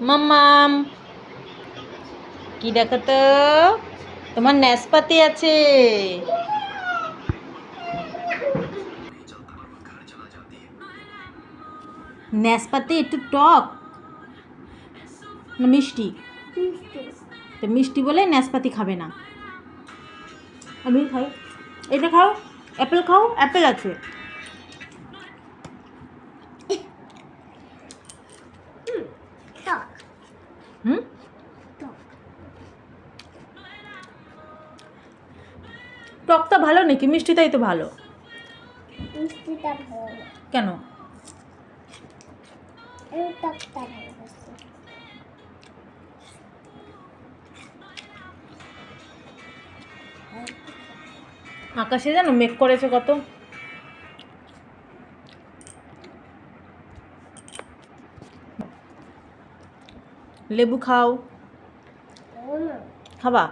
মাম্মাম কি দেখো তো তোমার ন্যাসপাতি আছে ন্যাসপাতি একটু টক না মিষ্টি তো মিষ্টি বলে ন্যাসপাতি খাবে না আমি খাই এটা খাও অ্যাপেল খাও অ্যাপেল আছে হুম? টক টকটা ভালো নাকি? মিষ্টিটাই তো ভালো। মিষ্টিটা ভালো। কেন? টকটা আকাশে জানো মেঘ করেছে কত? লেবু খাও। খাবা